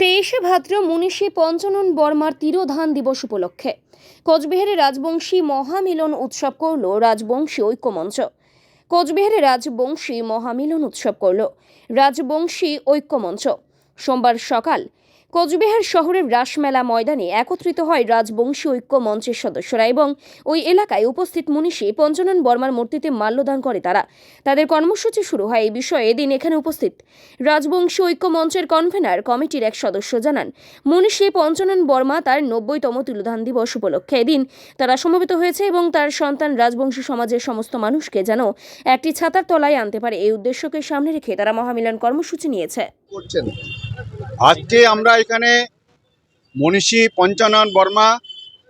তেইশে ভাদ্র মনীষী পঞ্চনন বর্মার তিরোধান দিবস উপলক্ষে কোচবিহারে রাজবংশী মহামিলন উৎসব করল রাজবংশী ঐক্যমঞ্চ। কোচবিহারে রাজবংশী মহামিলন উৎসব করল রাজবংশী ঐক্যমঞ্চ। সোমবার সকাল কোচবিহার শহরের রাসমেলা ময়দানে একত্রিত হয় রাজবংশী ঐক্য মঞ্চের সদস্যরা এবং ওই এলাকায় উপস্থিত মনীষী পঞ্চানন বর্মার মূর্তিতে মাল্যদান করে তারা। তাদের কর্মসূচি শুরু হয় এই বিষয়ে এদিন এখানে উপস্থিত। রাজবংশী ঐক্য মঞ্চের কনভেনার কমিটির এক সদস্য জানান, মনীষী পঞ্চানন বর্মা তার নব্বইতম তুলধান দিবস উপলক্ষে এদিন তারা সমবেত হয়েছে এবং তার সন্তান রাজবংশী সমাজের সমস্ত মানুষকে যেন একটি ছাতার তলায় আনতে পারে। এই উদ্দেশ্যকে সামনে রেখে তারা মহামিলন কর্মসূচি নিয়েছে। আজকে আমরা এখানে মনীষী পঞ্চানন বর্মা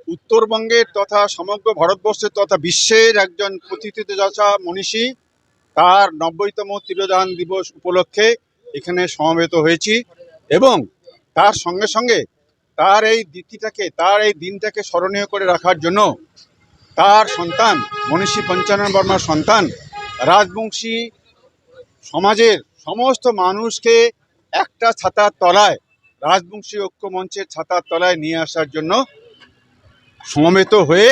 উত্তরবঙ্গের তথা সমগ্র ভারতবর্ষের তথা বিশ্বের একজন প্রতিথিতযশা মনীষী, তার নব্বইতম তিরোধান দিবস উপলক্ষে এখানে সমবেত হয়েছি এবং তার সঙ্গে সঙ্গে তার এই দিতিটাকে তার এই দিনটাকে স্মরণীয় করে রাখার জন্য তার সন্তান, মনীষী পঞ্চানন বর্মার সন্তান, রাজবংশী সমাজের সমস্ত মানুষকে একটা ছাতার তলায় রাজবংশী ঐক্য মঞ্চের ছাতার তলায় নিয়ে আসার জন্য সমবেত হয়ে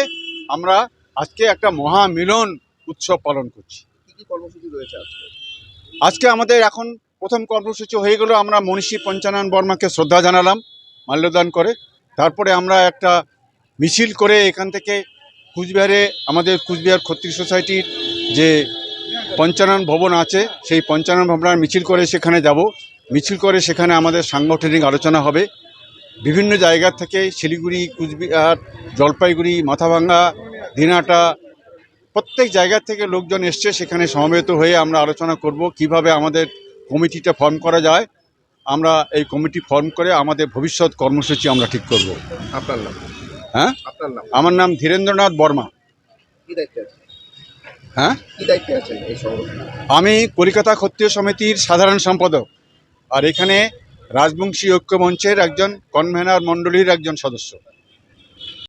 আমরা আজকে একটা মহামিলন উৎসব পালন করছি। কি কি কর্মসূচি রয়েছে আজকে? আজকে আমাদের এখন প্রথম কর্মসূচি হয়ে গেল আমরা মনীষী পঞ্চানন বর্মাকে শ্রদ্ধা জানালাম মাল্যদান করে। তারপরে আমরা একটা মিছিল করে এখান থেকে কুচবিহারে আমাদের কুচবিহার ক্ষত্রিয় সোসাইটির যে পঞ্চানন ভবন আছে সেই পঞ্চানন ভবনের মিছিল করে সেখানে যাব। মিছিল করে সেখানে আমাদের সাংগঠনিক আলোচনা হবে। বিভিন্ন জায়গা থেকে শিলিগুড়ি কুচবিহার জলপাইগুড়ি মাথাভাঙ্গা দিনাটা প্রত্যেক জায়গা থেকে লোকজন এসছে সেখানে সমবেত হয়ে আমরা আলোচনা করব কীভাবে আমাদের কমিটিটা ফর্ম করা যায়। আমরা এই কমিটি ফর্ম করে আমাদের ভবিষ্যৎ কর্মসূচি আমরা ঠিক করব। আপনার নাম? হ্যাঁ? আপনার নাম? আমার নাম ধীরেন্দ্রনাথ বর্মা। হ্যাঁ? আমি কলকাতা ক্ষত্রিয় সমিতির সাধারণ সম্পাদক। আর এখানে রাজবংশী ঐক্য মঞ্চের একজন কনভেনার মণ্ডলীর একজন সদস্য।